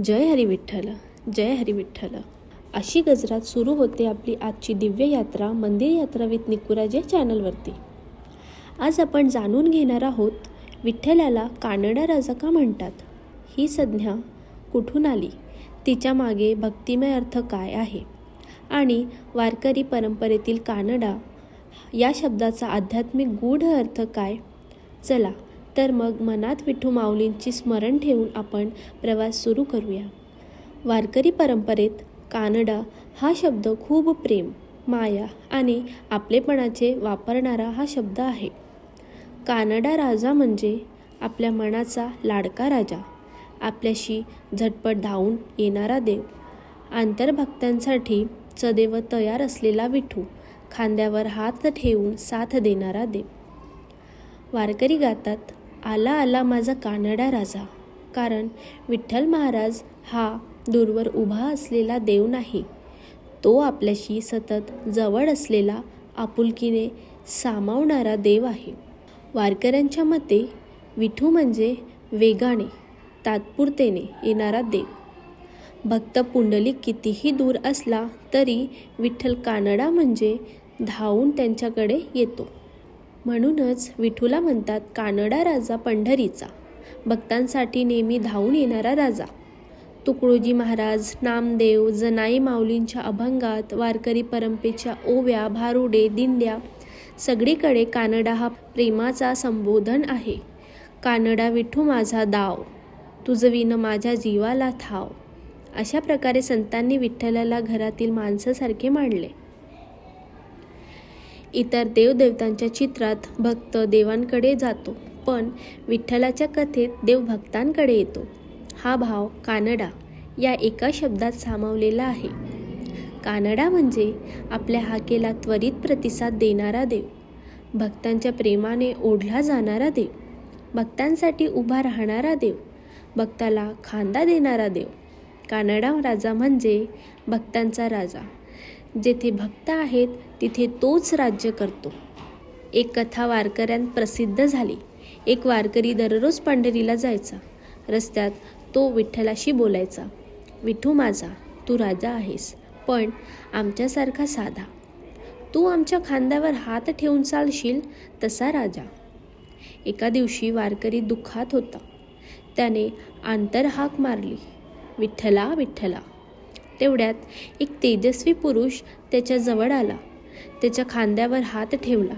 जय हरी विठ्ठल जय हरी विठ्ठल. अशी गजरात सुरू होते आपली आजची दिव्य यात्रा मंदिर यात्रा विथ निकुराज या चॅनलवरती. आज आपण जाणून घेणार आहोत विठ्ठलाला कानडा राजा का म्हणतात? ही संज्ञा कुठून आली? तिच्यामागे भक्तिमय अर्थ काय आहे? आणि वारकरी परंपरेतील कानडा या शब्दाचा आध्यात्मिक गूढ अर्थ काय? चला तर मग मनात विठू माऊलींची स्मरण ठेवून आपण प्रवास सुरू करूया. वारकरी परंपरेत कानडा हा शब्द खूप प्रेम माया आणि आपलेपणाचे वापरणारा हा शब्द आहे. कानडा राजा म्हणजे आपल्या मनाचा लाडका राजा आपल्याशी झटपट धावून येणारा देव. आंतरभक्तांसाठी सदैव तयार असलेला विठू खांद्यावर हात ठेवून साथ देणारा देव. वारकरी गातात आला आला माझा कानडा राजा. कारण विठ्ठल महाराज हा दूरवर उभा असलेला देव नाही. तो आपल्याशी सतत जवळ असलेला आपुलकीने सामावणारा देव आहे. वारकऱ्यांच्या मते विठू म्हणजे वेगाने तात्पुरतेने येणारा देव. भक्त पुंडलिक कितीही दूर असला तरी विठ्ठल कानडा म्हणजे धावून त्यांच्याकडे येतो. म्हणूनच विठूला म्हणतात कानडा राजा पंढरीचा. भक्तांसाठी नेहमी धावून येणारा राजा. तुकडोजी महाराज नामदेव जनाई माऊलींच्या अभंगात वारकरी परंपरेच्या ओव्या भारुडे दिंड्या सगळीकडे कानडा हा प्रेमाचा संबोधन आहे. कानडा विठू माझा दाव तुझविन माझ्या जीवाला थाव. अशा प्रकारे संतांनी विठ्ठलाला घरातील माणसासारखे मांडले. इतर देवदेवतांच्या चित्रात भक्त देवांकडे जातो पण विठ्ठलाच्या कथेत देव भक्तांकडे येतो. हा भाव कानडा या एका शब्दात सामावलेला आहे. कानडा म्हणजे आपल्या हाकेला त्वरित प्रतिसाद देणारा देव. भक्तांच्या प्रेमाने ओढला जाणारा देव. भक्तांसाठी उभा राहणारा देव. भक्ताला खांदा देणारा देव. कानडा राजा म्हणजे भक्तांचा राजा. जेथे भक्त आहेत तिथे तोच राज्य करतो. एक कथा वारकऱ्यांत प्रसिद्ध झाली. एक वारकरी दररोज पंढरीला जायचा. रस्त्यात तो विठ्ठलाशी बोलायचा विठू माझा तू राजा आहेस पण आमच्यासारखा साधा. तू आमच्या खांद्यावर हात ठेवून चालशील तसा राजा. एका दिवशी वारकरी दुःखात होता. त्याने आंतरहाक मारली. विठ्ठला विठ्ठला तेवढ्यात एक तेजस्वी पुरुष त्याच्याजवळ आला. त्याच्या खांद्यावर हात ठेवला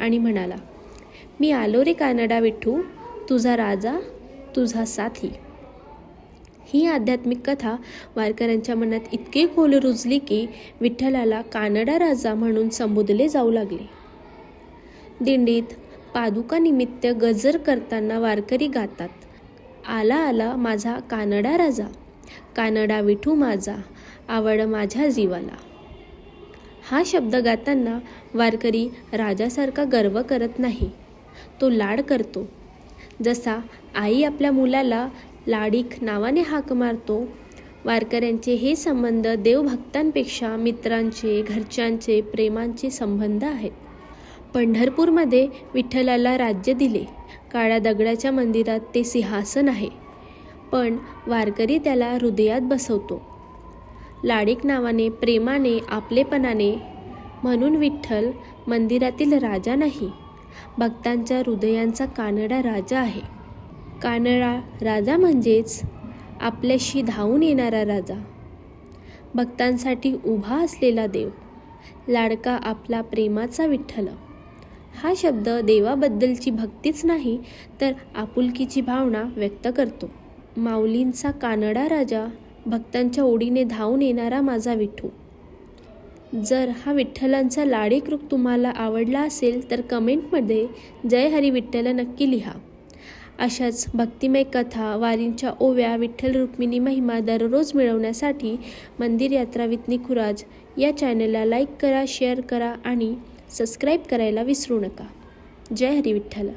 आणि म्हणाला मी आलो रे कानडा विठू तुझा राजा तुझा साथी. ही आध्यात्मिक कथा वारकऱ्यांच्या मनात इतके खोल रुजली की विठ्ठलाला कानडा राजा म्हणून संबोधले जाऊ लागले. दिंडीत पादुकानिमित्त गजर करताना वारकरी गातात आला आला माझा कानडा राजा कानडा विठू माझा आवड माझ्या जीवाला. हा शब्द गाताना वारकरी राजासारखा गर्व करत नाही. तो लाड करतो. जसा आई आपल्या मुलाला लाडीक नावाने हाक मारतो वारकऱ्यांचे हे संबंध देवभक्तांपेक्षा मित्रांचे घरच्यांचे प्रेमांचे संबंध आहेत. पंढरपूरमध्ये विठ्ठलाला राज्य दिले. काळ्या दगडाच्या मंदिरात ते सिंहासन आहे. पण वारकरी त्याला हृदयात बसवतो. लाडीक नावाने प्रेमाने आपलेपणाने म्हणून विठ्ठल मंदिरातील राजा नाही. भक्तांच्या हृदयांचा कानडा राजा आहे. कानडा राजा म्हणजेच आपल्याशी धावून येणारा राजा. भक्तांसाठी उभा असलेला देव लाडका आपला प्रेमाचा विठ्ठल. हा शब्द देवाबद्दलची भक्तीच नाही तर आपुलकीची भावना व्यक्त करतो. माऊलींचा कानडा राजा भक्तांच्या ओढीने धावून येणारा माझा विठू. जर हा विठ्ठलांचा लाडीकृक तुम्हाला आवडला असेल तर कमेंटमध्ये जय हरी विठ्ठल नक्की लिहा. अशाच भक्तिमय कथा वारींच्या ओव्या विठ्ठल रुक्मिणी महिमा दररोज मिळवण्यासाठी मंदिर यात्रा विथ निखुराज या चॅनलला लाईक करा शेअर करा आणि सबस्क्राईब करायला विसरू नका. जय हरी विठ्ठला.